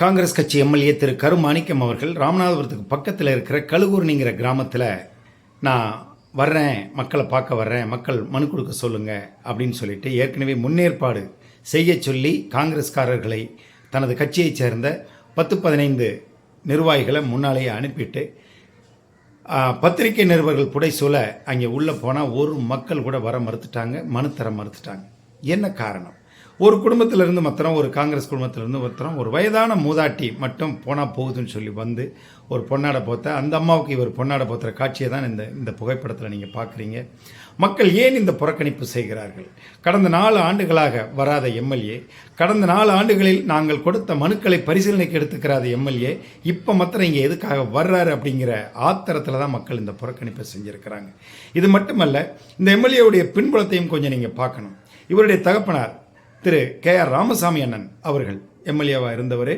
காங்கிரஸ் கட்சி எம்எல்ஏ திரு கரு மாணிக்கம் அவர்கள் ராமநாதபுரத்துக்கு பக்கத்தில் இருக்கிற கழுகூர்னிங்கிற கிராமத்தில் நான் வர்றேன் மக்களை பார்க்க வர்றேன் மக்கள் மனு கொடுக்க சொல்லுங்க அப்படின்னு சொல்லிட்டு ஏற்கனவே முன்னேற்பாடு செய்ய சொல்லி காங்கிரஸ்காரர்களை தனது கட்சியைச் சேர்ந்த பத்து பதினைந்து நிர்வாகிகளை முன்னாலேயே அனுப்பிட்டு பத்திரிக்கை பத்திரிகை நிருபர்கள் புடைசூல அங்கே உள்ளே போனால் ஒரு மக்கள் கூட வர மறுத்துட்டாங்க மனு தர மறுத்துட்டாங்க. என்ன காரணம்? ஒரு குடும்பத்திலிருந்து மாத்திரம் ஒரு காங்கிரஸ் குடும்பத்திலிருந்து ஒருத்தரம் ஒரு வயதான மூதாட்டி மட்டும் போனால் போகுதுன்னு சொல்லி வந்து ஒரு பொன்னாடை போத்த அந்த அம்மாவுக்கு இவர் பொன்னாடை போத்துற காட்சியை தான் இந்த இந்த புகைப்படத்தில் நீங்கள் பார்க்குறீங்க மக்கள் ஏன் இந்த புறக்கணிப்பு செய்கிறார்கள்? கடந்த நாலு ஆண்டுகளாக வராத எம்எல்ஏ கடந்த நாலு ஆண்டுகளில் நாங்கள் கொடுத்த மனுக்களை பரிசீலனைக்கு எடுத்துக்கிறாத எம்எல்ஏ இப்போ மாத்திரம் இங்கே எதுக்காக வர்றாரு அப்படிங்கிற ஆத்திரத்தில் தான் மக்கள் இந்த புறக்கணிப்பை செஞ்சுருக்கிறாங்க. இது மட்டுமல்ல இந்த எம்எல்ஏவுடைய பின்புலத்தையும் கொஞ்சம் நீங்கள் பார்க்கணும். இவருடைய தகப்பனார் திரு கே ஆர் ராமசாமி அண்ணன் அவர்கள் எம்எல்ஏவாக இருந்தவர்.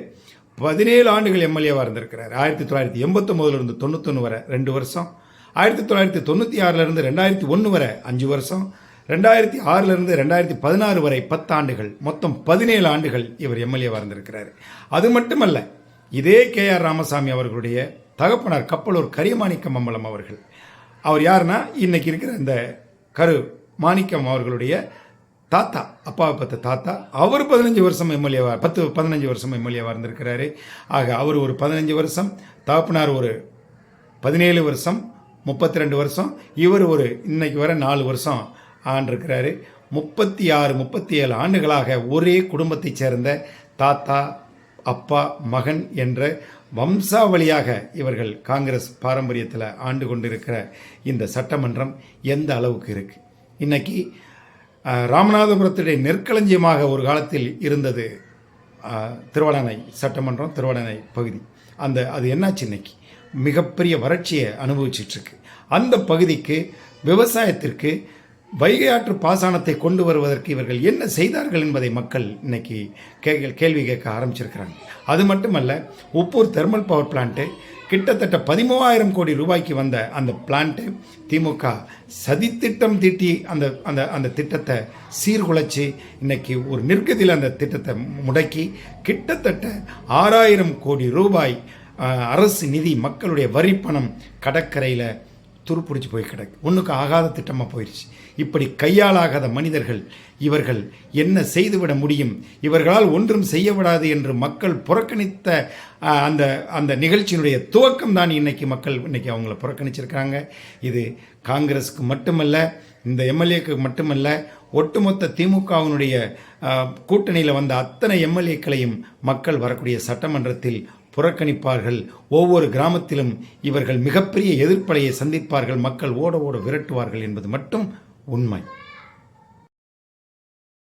பதினேழு ஆண்டுகள் எம்எல்ஏவாக இருந்திருக்கிறார். ஆயிரத்தி தொள்ளாயிரத்தி எண்பத்தொம்போதுலேருந்து தொண்ணூத்தொன்று வரை ரெண்டு வருஷம். ஆயிரத்தி தொள்ளாயிரத்தி தொண்ணூற்றி ஆறிலிருந்து ரெண்டாயிரத்தி ஒன்று வரை அஞ்சு வருஷம். ரெண்டாயிரத்தி ஆறிலிருந்து ரெண்டாயிரத்தி பதினாறு வரை பத்து ஆண்டுகள். மொத்தம் பதினேழு ஆண்டுகள் இவர் எம்எல்ஏவாக இருந்திருக்கிறார். அது மட்டுமல்ல இதே கே ஆர் ராமசாமி அவர்களுடைய தகப்பனார் கப்பலூர் கரியமாணிக்கம் அம்பலம் அவர்கள். அவர் யாருன்னா இன்றைக்கி இருக்கிற இந்த கரு மாணிக்கம் அவர்களுடைய தாத்தா அப்பாவை பார்த்த தாத்தா அவர் பதினஞ்சு வருஷம் எம்எல்ஏவாக பத்து பதினஞ்சு வருஷம் எம்எல்ஏவாக இருந்திருக்கிறாரு. ஆக அவர் ஒரு பதினஞ்சு வருஷம் தகப்பனார் ஒரு பதினேழு வருஷம் முப்பத்தி ரெண்டு வருஷம் இவர் ஒரு இன்னைக்கு வர நாலு வருஷம் ஆண்டிருக்கிறாரு. முப்பத்தி ஆறு முப்பத்தி ஏழு ஆண்டுகளாக ஒரே குடும்பத்தைச் சேர்ந்த தாத்தா அப்பா மகன் என்ற வம்சாவளியாக இவர்கள் காங்கிரஸ் பாரம்பரியத்தில் ஆண்டு கொண்டிருக்கிற இந்த சட்டமன்றம் எந்த அளவுக்கு இருக்குது இன்றைக்கி ராமநாதபுரத்துடைய நெற்களஞ்சியமாக ஒரு காலத்தில் இருந்தது. திருவடனை சட்டமன்றம் திருவடனை பகுதி. அந்த அது என்னாச்சு இன்னைக்கு? மிகப்பெரிய வறட்சியை அனுபவிச்சிட்ருக்கு. அந்த பகுதிக்கு விவசாயத்திற்கு வைகை ஆற்று பாசனத்தை கொண்டு வருவதற்கு இவர்கள் என்ன செய்தார்கள் என்பதை மக்கள் இன்னைக்கு கே கேள்வி கேட்க ஆரம்பிச்சிருக்கிறாங்க. அது மட்டுமல்ல உப்பூர் தெர்மல் பவர் பிளான்ட்டு கிட்டத்தட்ட பதிமூவாயிரம் கோடி ரூபாய்க்கு வந்த அந்த பிளான்ட்டு திமுக சதித்திட்டம் தீட்டி அந்த அந்த அந்த திட்டத்தை சீர்குலைச்சு இன்னைக்கு ஒரு நிற்கதியில் அந்த திட்டத்தை முடக்கி கிட்டத்தட்ட ஆறாயிரம் கோடி ரூபாய் அரசு நிதி மக்களுடைய வரிப்பணம் கடற்கரையில் துருப்பிடிச்சு போய் கிடக்கு. ஒன்றுக்கு ஆகாத திட்டமாக போயிடுச்சு இப்படி கையாளாகாத மனிதர்கள் இவர்கள் என்ன செய்துவிட முடியும்? இவர்களால் ஒன்றும் செய்ய விடாது என்று மக்கள் புறக்கணித்த அந்த அந்த நிகழ்ச்சியினுடைய துவக்கம் தான் இன்றைக்கி மக்கள் இன்றைக்கி அவங்கள புறக்கணிச்சிருக்காங்க. இது காங்கிரஸுக்கு மட்டுமல்ல இந்த எம்எல்ஏக்கு மட்டுமல்ல ஒட்டுமொத்த திமுகவினுடைய கூட்டணியில் வந்த அத்தனை எம்எல்ஏக்களையும் மக்கள் வரக்கூடிய சட்டமன்றத்தில் புறக்கணிப்பார்கள். ஒவ்வொரு கிராமத்திலும் இவர்கள் மிகப்பெரிய எதிர்ப்பலையை சந்திப்பார்கள். மக்கள் ஓட ஓட விரட்டுவார்கள் என்பது மட்டும் உண்மை.